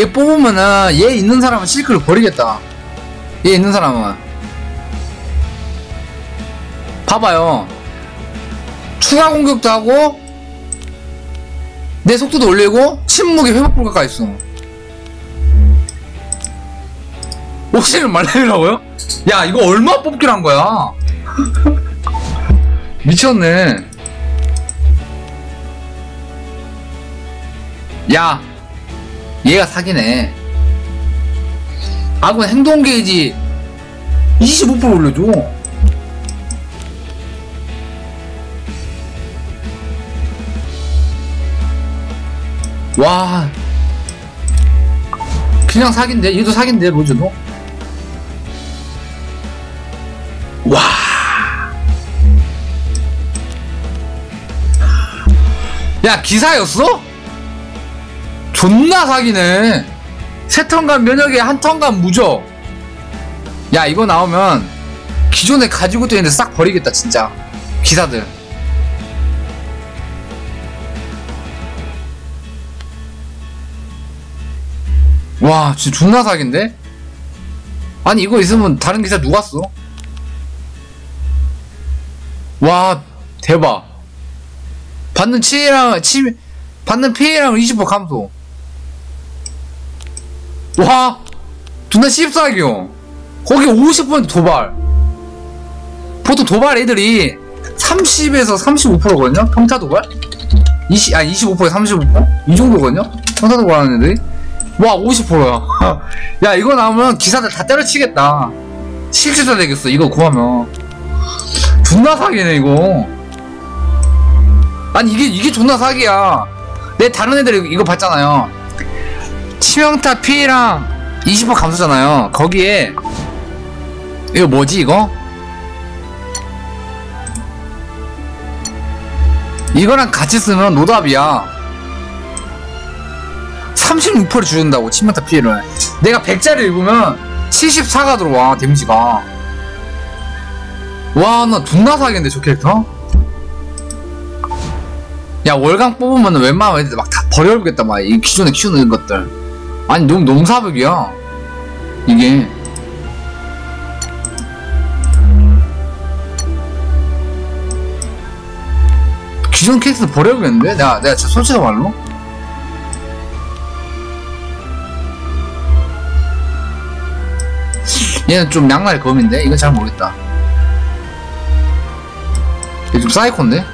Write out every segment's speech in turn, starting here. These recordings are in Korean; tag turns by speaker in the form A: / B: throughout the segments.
A: 얘 뽑으면은 얘 있는 사람은 실크를 버리겠다. 얘 있는 사람은. 봐봐요. 추가 공격도 하고 내 속도도 올리고 침묵의 회복 불가가 있어 옥시를 말리라고요? 야 이거 얼마 뽑기란 거야? 미쳤네. 야 얘가 사기네. 아군 행동 게이지 25% 올려줘. 와. 그냥 사기인데? 얘도 사기인데 로즈도? 와. 야, 기사였어? 존나 사기네. 세 턴간 면역에 한 턴간 무적. 야, 이거 나오면 기존에 가지고 있는데 싹 버리겠다, 진짜. 기사들. 와, 진짜 존나 사기인데? 아니, 이거 있으면 다른 기사 누가 써? 와, 대박. 받는 치해랑 치 받는 피해랑 20% 감소. 와, 존나 씹싸기요. 거기 50% 도발. 보통 도발 애들이 30에서 35%거든요. 평타 도발? 20 아니 25%에 35%? 이 정도거든요. 평타 도발하는 애들이. 와, 50%야. 야, 이거 나오면 기사들 다 때려치겠다. 실질자 되겠어. 이거 구하면. 존나 사기네 이거. 아니 이게 이게 존나 사기야. 내 다른 애들이 이거 봤잖아요. 치명타 피해랑 20% 감소잖아요. 거기에 이거 뭐지 이거? 이거랑 같이 쓰면 노답이야. 36%를 줄인다고 치명타 피해를. 내가 100짜리 입으면 74가 들어와 데미지가. 와나 존나 사기인데 저 캐릭터? 야 월강 뽑으면 웬만하면 애들 막다 버려버리겠다 막 이 기존에 키우는 것들 아니 너무 농사벽이야 이게 기존 캐릭터 버려버리겠는데? 내가 내가 진짜 솔직한 말로? 얘는 좀 양날의 검인데? 이건 잘 모르겠다 얘 좀 사이콘데?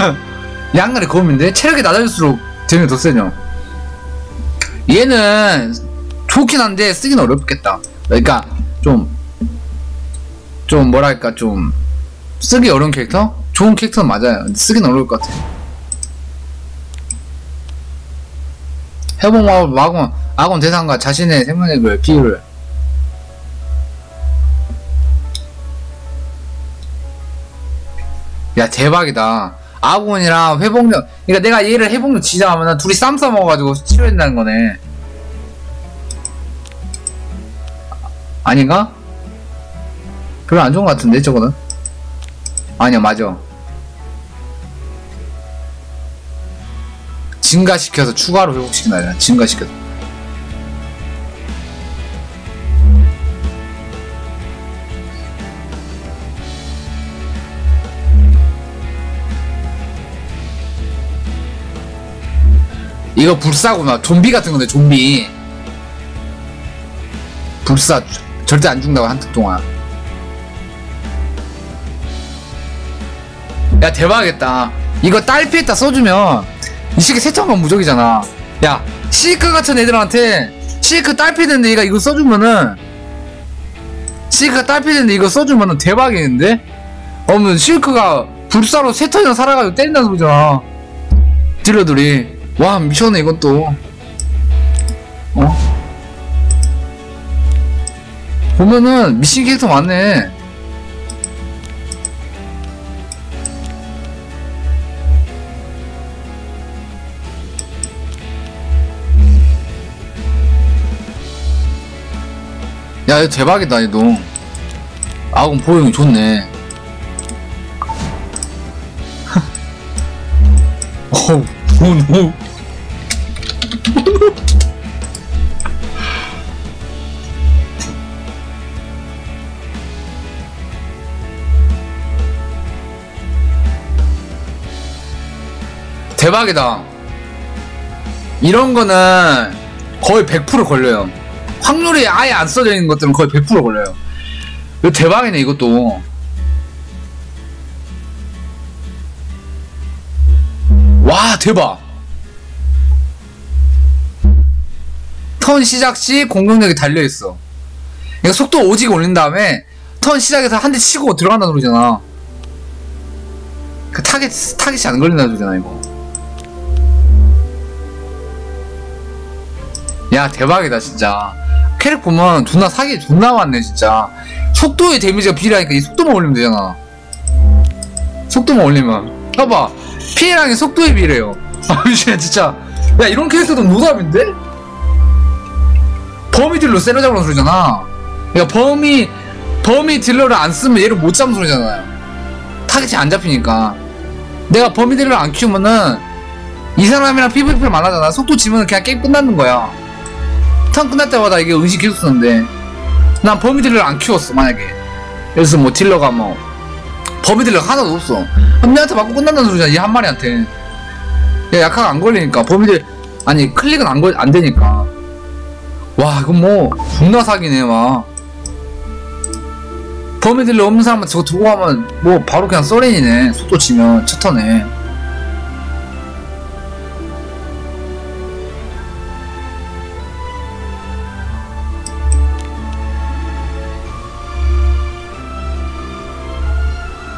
A: 양날의 검인데? 체력이 낮아질수록 되면 더 세죠 얘는 좋긴 한데 쓰긴 어렵겠다. 그러니까 좀 좀 뭐랄까 좀 쓰기 어려운 캐릭터? 좋은 캐릭터는 맞아요. 쓰긴 어려울 것 같아. 회복 마법 마군 아군 대상과 자신의 생명력을 비율을 야 대박이다 아군이랑 회복력 그러니까 내가 얘를 회복력 지정하면 둘이 쌈 싸먹어가지고 치료된다는 거네. 아닌가? 별로 안 좋은 것 같은데 저거는? 아니야 맞아. 증가시켜서 추가로 회복시킨다 증가시켜서 이거 불사구나. 좀비 같은 건데 좀비. 불사 절대 안 죽는다고 한턱 동안 야 대박이겠다. 이거 딸피에다 써주면 이 새끼 세턴건 무적이잖아. 야 시크 같은 애들한테 시크 딸피 된데 얘가 이거 써주면은 시크가 딸피 된데 이거 써주면은 대박이겠는데? 어면 실크가 불사로 세턴이나 살아가지고 때린다는 소리잖아. 딜러들이 와 미쳤네 이것도. 어? 보면은 미신 캐릭터 많네. 야 이거 대박이다 얘도 아군 보형이 좋네. 어우 노노 대박이다. 이런 거는 거의 100% 걸려요. 확률이 아예 안 써져 있는 것들은 거의 100% 걸려요. 대박이네, 이것도. 와, 대박. 턴 시작 시 공격력이 달려있어. 그러니까 속도 오지게 올린 다음에 턴 시작에서 한 대 치고 들어간다는 소리잖아. 그 타겟, 타겟이 안 걸린다는 소리잖아, 이거. 야, 대박이다, 진짜. 캐릭 보면 존나 사기 존나 많네, 진짜. 속도의 데미지가 비례하니까 이 속도만 올리면 되잖아. 속도만 올리면. 봐봐. 피해량이 속도에 비례해요. 아, 진짜. 야, 이런 캐릭터도 노답인데? 범위 딜러 세려 잡으는 소리잖아. 그러니까 범위, 범위 딜러를 안 쓰면 얘를 못 잡는 소리잖아요. 타겟이 안 잡히니까. 내가 범위 딜러를 안 키우면은 이 사람이랑 PVP를 만나잖아. 속도 지면 그냥 게임 끝나는 거야. 턴 끝날 때마다 이게 의식 계속 쓰는데 난 범위 딜러를 안 키웠어 만약에. 그래서 뭐 딜러가 뭐 범위 딜러가 하나도 없어. 그럼 얘한테 맞고 끝난다는 소리잖아 이한 마리한테. 야 약하가 안 걸리니까 범위 딜 아니 클릭은 안, 걸, 안 되니까. 와 이건 뭐 존나 사기네 막 범위 딜러 없는 사람은 저거 두고 가면 뭐 바로 그냥 써렌이네 속도 치면 첫 턴에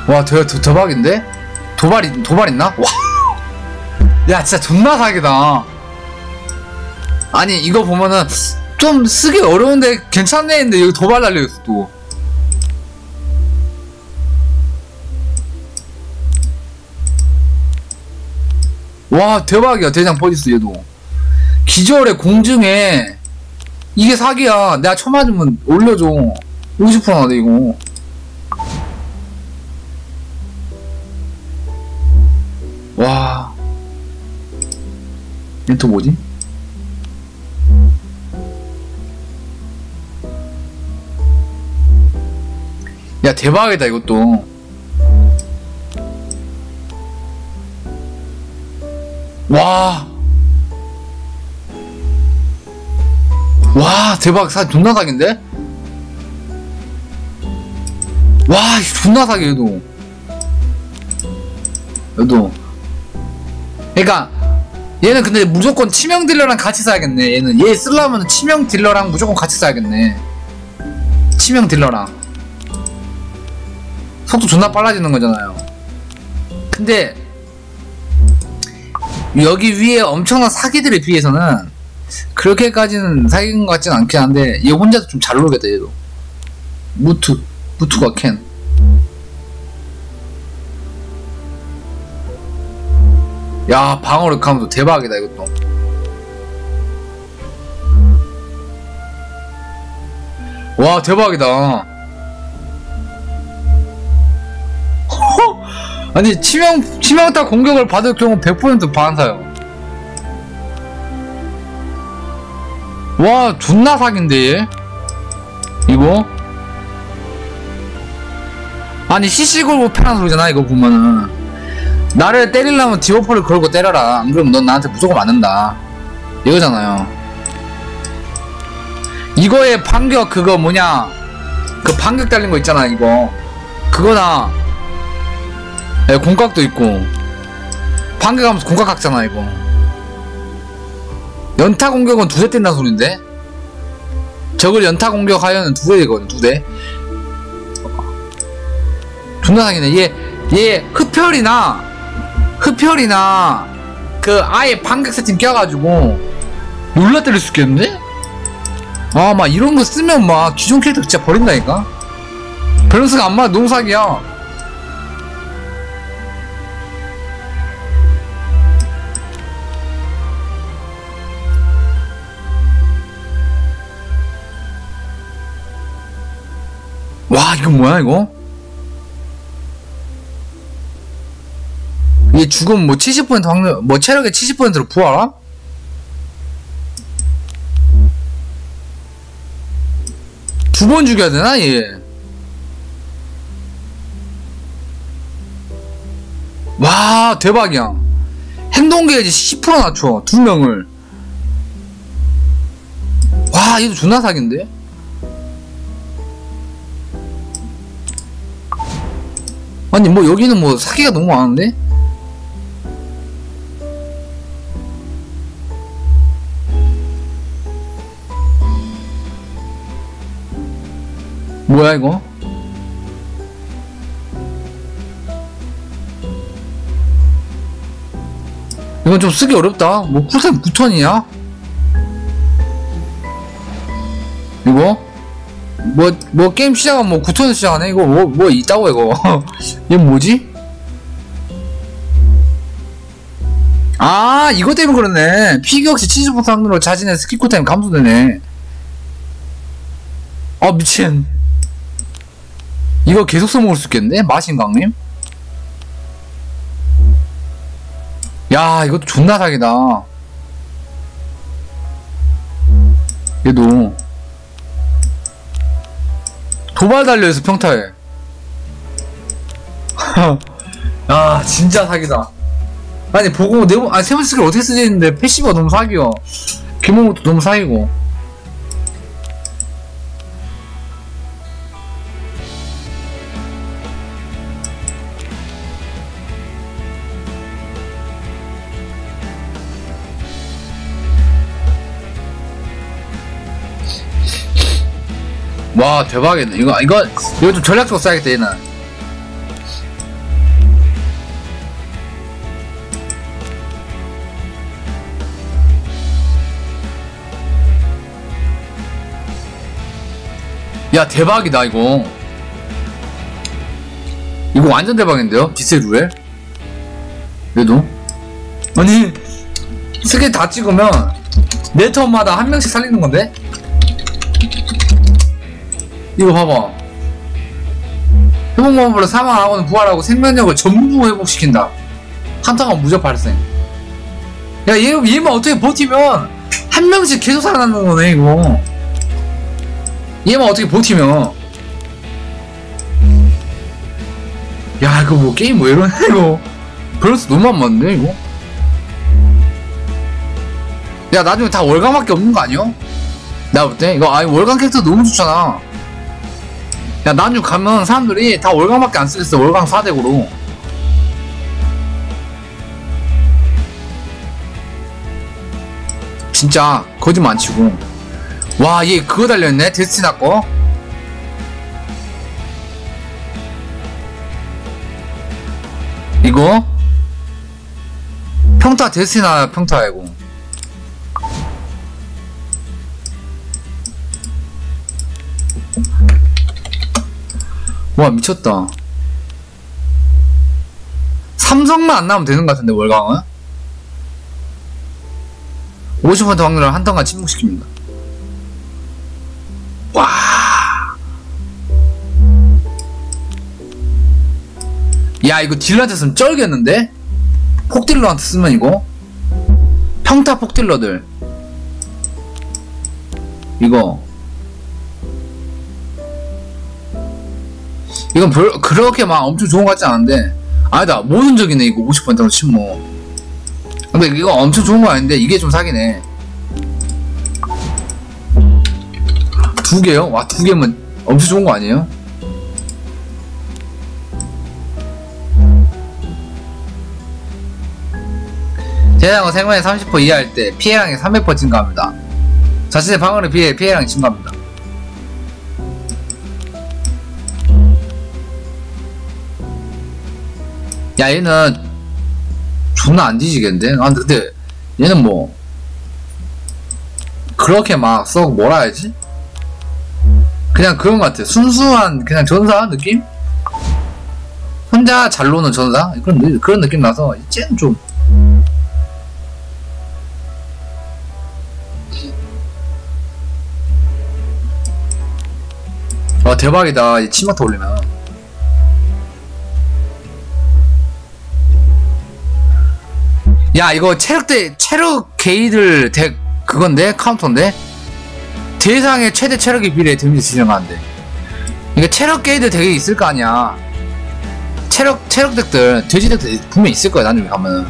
A: 와, 대, 대, 대박인데? 도발, 있- 도발 있나? 와. 야, 진짜 존나 사기다. 아니, 이거 보면은 좀 쓰기 어려운데 괜찮네 했는데 여기 도발 달려있어, 또. 와, 대박이야, 대장 퍼지스 얘도. 기절의 공중에 이게 사기야. 내가 쳐맞으면 올려줘. 50% 나돼, 이거. 와. 얘또 뭐지? 야, 대박이다, 이것도. 와. 와, 대박. 사, 존나 사기인데? 와, 존나 사기, 얘도. 얘도. 그러니까 얘는 근데 무조건 치명 딜러랑 같이 써야겠네. 얘는 얘 쓰려면 치명 딜러랑 무조건 같이 써야겠네. 치명 딜러랑 속도 존나 빨라지는 거잖아요. 근데 여기 위에 엄청난 사기들에 비해서는 그렇게까지는 사기인 것 같진 않긴 한데 얘 혼자도 좀 잘 놀겠다 얘도. 무투 무투가 캔. 야 방어력 감도 대박이다 이것도. 와 대박이다. 허! 아니 치명 치명타 공격을 받을 경우 100% 반사요. 와 존나 사기인데 얘? 이거? 아니 CC 걸고 패는 소리잖아 이거 보면은 나를 때리려면 디오퍼를 걸고 때려라. 안 그러면 넌 나한테 무조건 맞는다. 이거잖아요. 이거에 반격 그거 뭐냐? 그 반격 달린 거 있잖아 이거. 그거나 예, 공각도 있고 반격하면서 공각 깎잖아 이거. 연타 공격은 두대 뛴다는 소린데? 적을 연타 공격하여는 두 대거든 두 대. 존나 상이네. 얘, 얘 흡혈이나 흡혈이나 그 아예 반격 세팅 껴가지고 놀라 때릴 수 있겠는데? 아 막 이런 거 쓰면 막 기존 캐릭터 진짜 버린다니까? 밸런스가 안 맞아 너무 사기야 와 이건 뭐야 이거? 얘 죽으면 뭐70% 확률, 뭐 체력의 70%로 부활함? 두 번 죽여야 되나, 얘? 와, 대박이야. 행동계획이 10% 낮춰 두 명을 와 얘도 존나 사기인데 아니 뭐 여기는 뭐 사기가 너무 많은데 뭐야 이거 이건 좀 쓰기 어렵다. 뭐 쿨타임 9턴이야? 이거? 뭐, 뭐 게임 시작하면 뭐 9턴에서 시작하네? 이거 뭐, 뭐 있다고 이거. 이거 뭐지? 아, 이거 때문에 그렇네. 피규어 없이 70% 상으로 자신의 스킵 쿨타임 감소되네. 아, 미친. 이거 계속 써먹을 수 있겠는데? 마신강님? 야 이것도 존나 사기다. 얘도. 도발 달려있어 평타에. 야 진짜 사기다. 아니 보고 네모 아니 세번 스킬 어떻게 쓰지 했는데 패시브가 너무 사기여. 규모도 너무 사기고 와 대박이네. 이거 이거 이거 좀 전략적으로 써야겠다 얘는. 야 대박이다 이거. 이거 완전 대박인데요? 디셀 루엘 얘도? 아니 스킬 다 찍으면 네 턴마다 한 명씩 살리는 건데 이거 봐봐. 회복마법으로 사망하고는 부활하고 생명력을 전부 회복시킨다. 한타가 무적 발생. 야, 얘, 얘만 어떻게 버티면 한 명씩 계속 살아남는 거네, 이거. 얘만 어떻게 버티면. 야, 이거 뭐 게임 뭐 이러네, 이거. 밸런스 너무 안 맞는데, 이거? 야, 나중에 다 월강밖에 없는 거 아니야? 나 볼 때? 이거, 아니, 월강 캐릭터 너무 좋잖아. 야 나중 가면 사람들이 다 월강밖에 안 쓰겠어 월강 4덱으로. 진짜 거짓말 안 치고. 와 얘 그거 달려있네? 데스티나 거? 이거? 평타 데스티나 평타 이거 와 미쳤다 삼성만 안 나오면 되는 것 같은데 월강은 50% 확률로 한 턴간 침묵시킵니다 와 야, 이거 딜러한테 쓰면 쩔겠는데? 폭딜러한테 쓰면 이거? 평타 폭딜러들. 이거. 이건 별, 그렇게 막 엄청 좋은 것 같지 않은데. 아니다, 모순적이네, 이거 50%로 침묵. 근데 이거 엄청 좋은 거 아닌데, 이게 좀 사기네. 두 개요? 와, 두 개면 엄청 좋은 거 아니에요? 대상은 생명의 30% 이하일 때 피해량이 300% 증가합니다. 자신의 방어에 비해 피해량이 증가합니다. 야 얘는 존나 안 뒤지겠는데? 아 근데 얘는 뭐 그렇게 막 썩 뭐라 해야지? 그냥 그런 것 같아. 순수한 그냥 전사 느낌? 혼자 잘 노는 전사? 그런, 느- 그런 느낌 나서 쟤는 좀 와 대박이다 이 치마터 올리면 야 이거 체력대 체력 게이들 덱 그건데? 카운터인데? 대상의 최대 체력에 비례해 데미지 지정하는데. 이게 체력 게이드 덱이 있을 거 아니야. 체력 체력 덱들 돼지 덱들 분명 히 있을 거야 나중에 가면은.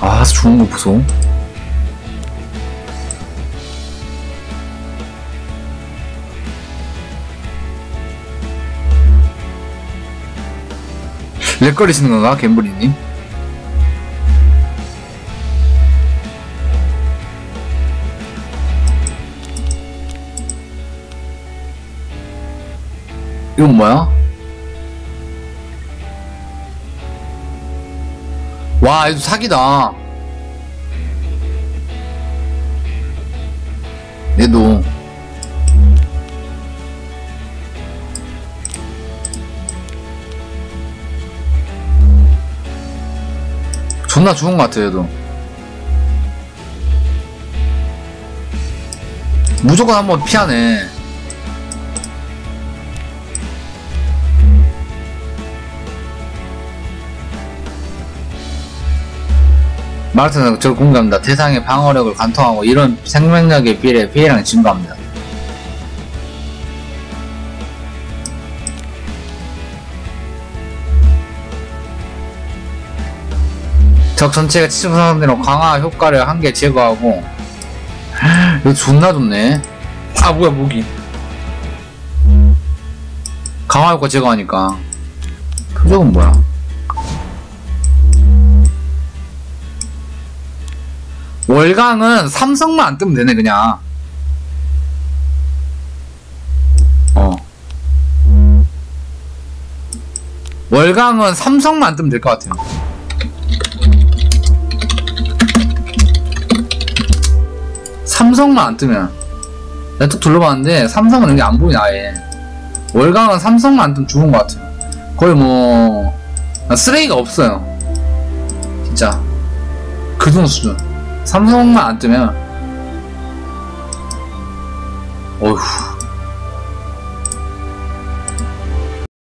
A: 아 좋은 거 보소. 렉거리시는 건가 갬블이님? 이건 뭐야? 와, 이거 사기다. 얘도. 존나 좋은 것 같아, 얘도. 무조건 한번 피하네. 마르트는 저 공감합니다. 대상의 방어력을 관통하고 이런 생명력에 비례 피해량이 증가합니다. 적 전체가 치중 상상되는 강화 효과를 한 개 제거하고 이거 존나 좋네. 아 뭐야 무기. 강화 효과 제거하니까 표적은 뭐야? 월강은 삼성만 안 뜨면 되네 그냥. 어. 월강은 삼성만 안 뜨면 될 것 같아요. 삼성만 안 뜨면. 내가 또 둘러봤는데 삼성은 여기 안 보이네 아예. 월강은 삼성만 안 뜨면 좋은 것 같아요. 거의 뭐 쓰레기가 없어요. 진짜. 그 정도 수준 삼성만 안 뜨면 어휴